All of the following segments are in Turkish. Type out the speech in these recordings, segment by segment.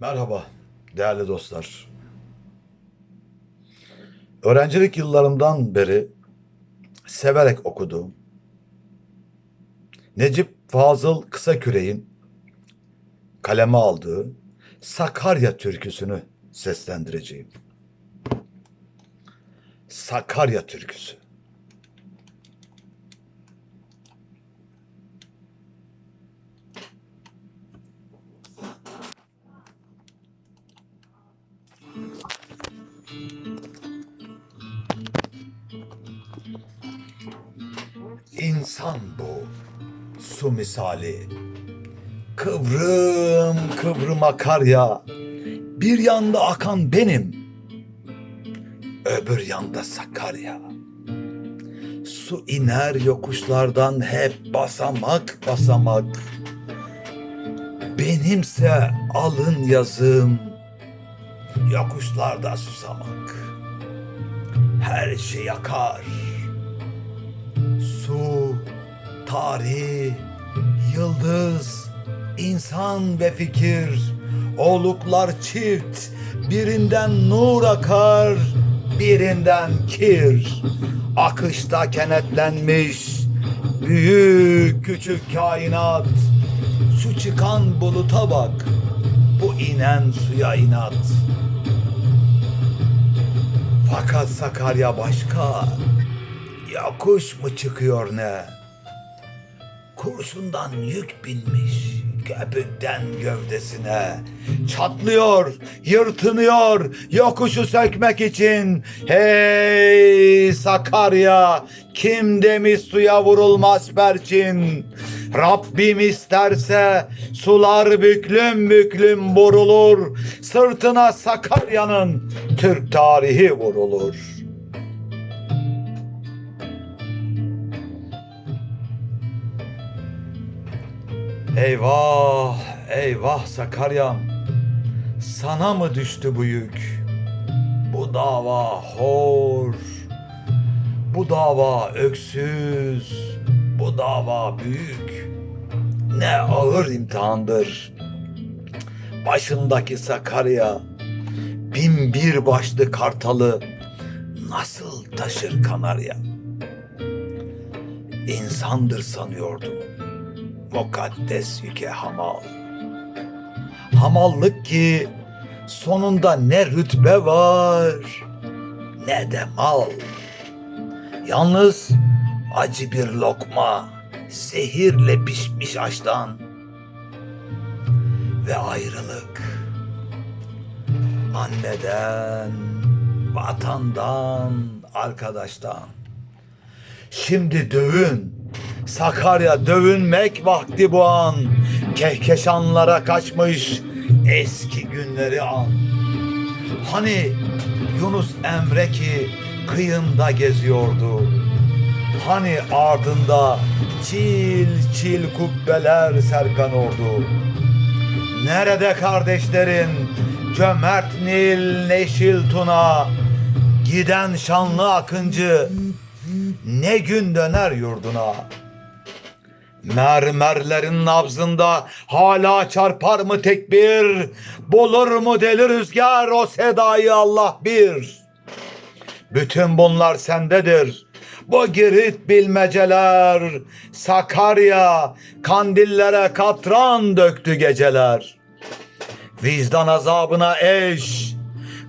Merhaba değerli dostlar. Öğrencilik yıllarımdan beri severek okuduğum Necip Fazıl Kısaküre'in kaleme aldığı Sakarya türküsünü seslendireceğim. Sakarya türküsü. İnsan bu, su misali. Kıvrım kıvrım akar ya. Bir yanda akan benim, öbür yanda Sakarya. Su iner yokuşlardan hep basamak basamak. Benimse alın yazım, yokuşlarda susamak. Her şey yakar. Su, tarih, yıldız, insan ve fikir, oluklar çift, birinden nur akar, birinden kir. Akışta kenetlenmiş büyük küçük kainat. Şu çıkan buluta bak, bu inen suya inat. Fakat Sakarya başka. Yakuş mu çıkıyor ne? Kurşundan yük binmiş köpükten gövdesine. Çatlıyor, yırtınıyor yokuşu sökmek için. Hey Sakarya, kim demiş suya vurulmaz perçin? Rabbim isterse sular büklüm büklüm vurulur. Sırtına Sakarya'nın Türk tarihi vurulur. Eyvah, eyvah Sakarya'm. Sana mı düştü bu yük? Bu dava hor. Bu dava öksüz. Bu dava büyük. Ne ağır imtihandır. Başındaki Sakarya bin bir başlı kartalı nasıl taşır kanarya? İnsandır sanıyordum mukaddes yüke hamal. Hamallık ki sonunda ne rütbe var ne de mal. Yalnız acı bir lokma zehirle pişmiş açtan ve ayrılık. Anneden, vatandan, arkadaştan. Şimdi dövün. Sakarya dövünmek vakti bu an. Kehkeşanlara kaçmış eski günleri an. Hani Yunus Emre ki kıyında geziyordu. Hani ardında çil çil kubbeler serkan ordu. Nerede kardeşlerin cömert Nil Neşil Tuna Giden şanlı akıncı ne gün döner yurduna. Mermerlerin nabzında hala çarpar mı tekbir? Bulur mu deli rüzgar o sedayı Allah bir? Bütün bunlar sendedir. Bu girit bilmeceler, Sakarya, kandillere katran döktü geceler. Vicdan azabına eş,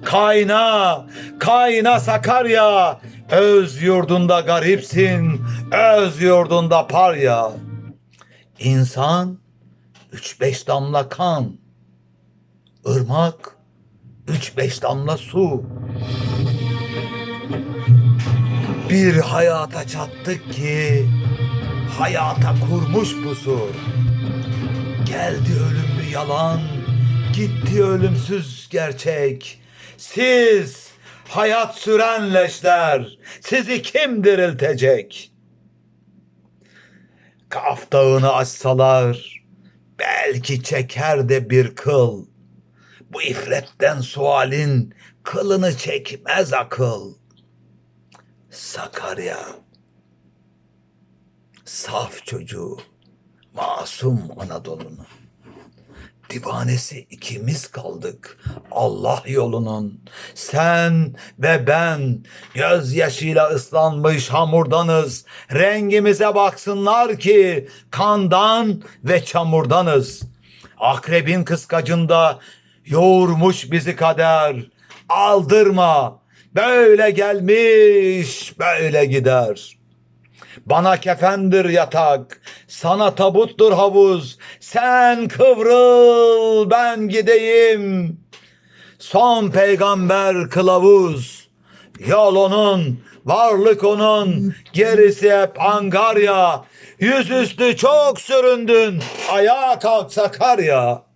kayna, kayna Sakarya, öz yurdunda garipsin, öz yurdunda parya. İnsan üç beş damla kan, ırmak üç beş damla su. Bir hayata çattık ki hayata kurmuş bu su. Geldi ölümlü yalan, gitti ölümsüz gerçek. Siz hayat süren leşler, sizi kim diriltecek? Kaf dağını açsalar, belki çeker de bir kıl. Bu ifretten sualin kılını çekmez akıl. Sakarya, saf çocuğu, masum Anadolu'nun. Divanesi ikimiz kaldık. Allah yolunun. Sen ve ben gözyaşıyla ıslanmış hamurdanız. Rengimize baksınlar ki kandan ve çamurdanız. Akrebin kıskacında yoğurmuş bizi kader. Aldırma. Böyle gelmiş, böyle gider. Bana kefendir yatak, sana tabuttur havuz. Sen kıvrıl, ben gideyim. Son peygamber kılavuz. Yol onun, varlık onun, gerisi hep angarya. Yüzüstü çok süründün, ayağa kalk Sakarya.